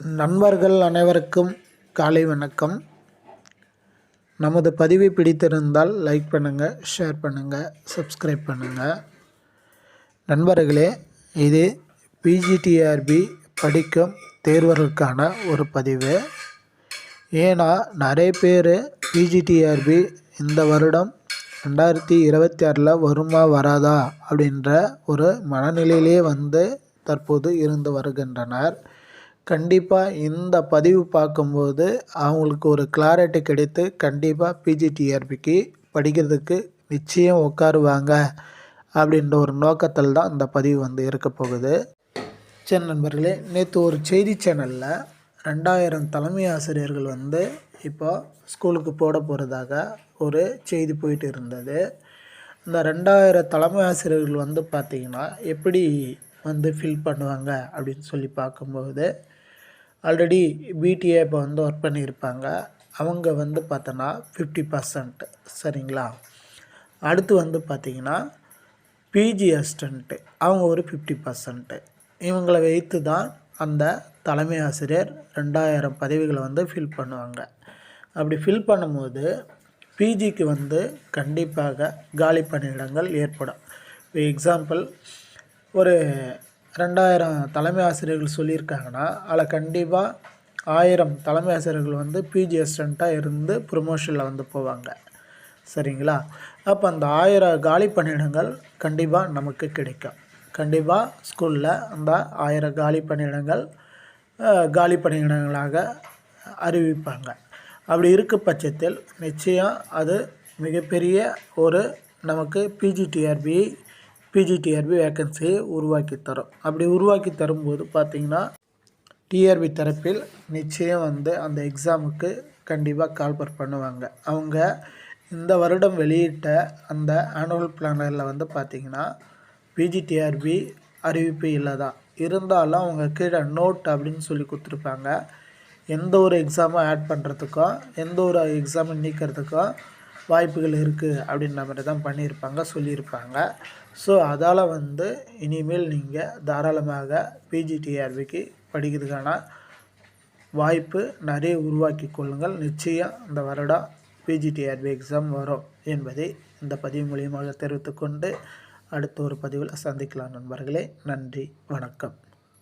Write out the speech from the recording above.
நண்பர்கள் அனைவருக்கும் காலை வணக்கம். நமது பதிவை பிடித்திருந்தால் லைக் பண்ணுங்கள் ஷேர் பண்ணுங்கள் சப்ஸ்கிரைப் பண்ணுங்கள் நண்பர்களே இது பிஜிடிஆர்பி படிக்கும் தேர்வர்களுக்கான ஒரு பதிவு. ஏன்னா நிறைய பேர் பிஜிடிஆர்பி இந்த வருடம் ரெண்டாயிரத்தி இருபத்தி ஆறில் வருமா வராதா அப்படின்ற ஒரு மனநிலையிலே வந்து தற்போது இருந்து வருகின்றனர். கண்டிப்பாக இந்த பதிவு பார்க்கும்போது அவங்களுக்கு ஒரு கிளாரிட்டி கிடைத்து கண்டிப்பாக பிஜிடிஆர்பிக்கு படிக்கிறதுக்கு நிச்சயம் உட்காருவாங்க அப்படின்ற ஒரு நோக்கத்தில் தான் இந்த பதிவு வந்து இருக்க போகுது. சரி நண்பர்களே நேற்று ஒரு செய்தி சேனலில் ரெண்டாயிரம் தலைமை ஆசிரியர்கள் வந்து இப்போ ஸ்கூலுக்கு போட போகிறதாக ஒரு செய்தி போயிட்டு இருந்தது. இந்த ரெண்டாயிரம் தலைமை ஆசிரியர்கள் வந்து பார்த்திங்கன்னா எப்படி வந்து ஃபில் பண்ணுவாங்க அப்படின்னு சொல்லி பார்க்கும்போது ஆல்ரெடி பிடிஏ இப்போ வந்து ஒர்க் பண்ணியிருப்பாங்க. அவங்க வந்து பார்த்தோன்னா ஃபிஃப்டி பர்சன்ட் சரிங்களா? அடுத்து வந்து பார்த்திங்கன்னா பிஜி அசிஸ்டண்ட்டு அவங்க ஒரு ஃபிஃப்டி பர்சன்ட்டு இவங்களை வைத்து தான் அந்த தலைமை ஆசிரியர் ரெண்டாயிரம் பதவிகளை வந்து ஃபில் பண்ணுவாங்க. அப்படி ஃபில் பண்ணும்போது பிஜிக்கு வந்து கண்டிப்பாக காலி பணியிடங்கள் ஏற்படும். இப்போ எக்ஸாம்பிள் ஒரு ரெண்டாயிரம் தலைமை ஆசிரியர்கள் சொல்லியிருக்காங்கன்னா அதில் கண்டிப்பாக ஆயிரம் தலைமை ஆசிரியர்கள் வந்து பிஜி அசிஸ்டண்ட்டாக இருந்து ப்ரொமோஷனில் வந்து போவாங்க. சரிங்களா? அப்போ அந்த ஆயிரம் காலி பணியிடங்கள் கண்டிப்பாக நமக்கு கிடைக்கும். கண்டிப்பாக ஸ்கூலில் அந்த ஆயிரம் காலி பணியிடங்கள் காலி பணியிடங்களாக அறிவிப்பாங்க. அப்படி இருக்க பட்சத்தில் நிச்சயம் அது மிகப்பெரிய ஒரு நமக்கு பிஜிடிஆர்பி பிஜிடிஆர்பி வேக்கன்சியை உருவாக்கி தரும். அப்படி உருவாக்கி தரும்போது பார்த்திங்கன்னா டிஆர்பி தரப்பில் நிச்சயம் வந்து அந்த எக்ஸாமுக்கு கண்டிப்பாக கால்பர் பண்ணுவாங்க. அவங்க இந்த வருடம் வெளியிட்ட அந்த ஆனுவல் பிளானரில் வந்து பார்த்திங்கன்னா பிஜிடிஆர்பி அறிவிப்பு இல்லை தான் இருந்தாலும் அவங்க கீழே நோட் அப்படின்னு சொல்லி கொடுத்துருப்பாங்க. எந்த ஒரு எக்ஸாமும் ஆட் பண்ணுறதுக்கும் எந்த ஒரு எக்ஸாமும் நீக்கிறதுக்கும் வாய்ப்புகள் இருக்குது அப்படின்ற மாதிரி தான் பண்ணியிருப்பாங்க சொல்லியிருப்பாங்க. ஸோ அதால் வந்து இனிமேல் நீங்கள் தாராளமாக பிஜிடிஆர்பிக்கு படிக்கிறதுக்கான வாய்ப்பு நிறைய உருவாக்கி கொள்ளுங்கள். நிச்சயம் இந்த வருடம் பிஜிடிஆர்பி எக்ஸாம் வரும் என்பதை இந்த பதிவு மூலியமாக தெரிவித்துக்கொண்டு அடுத்த ஒரு பதிவில் சந்திக்கலாம் நண்பர்களே. நன்றி வணக்கம்.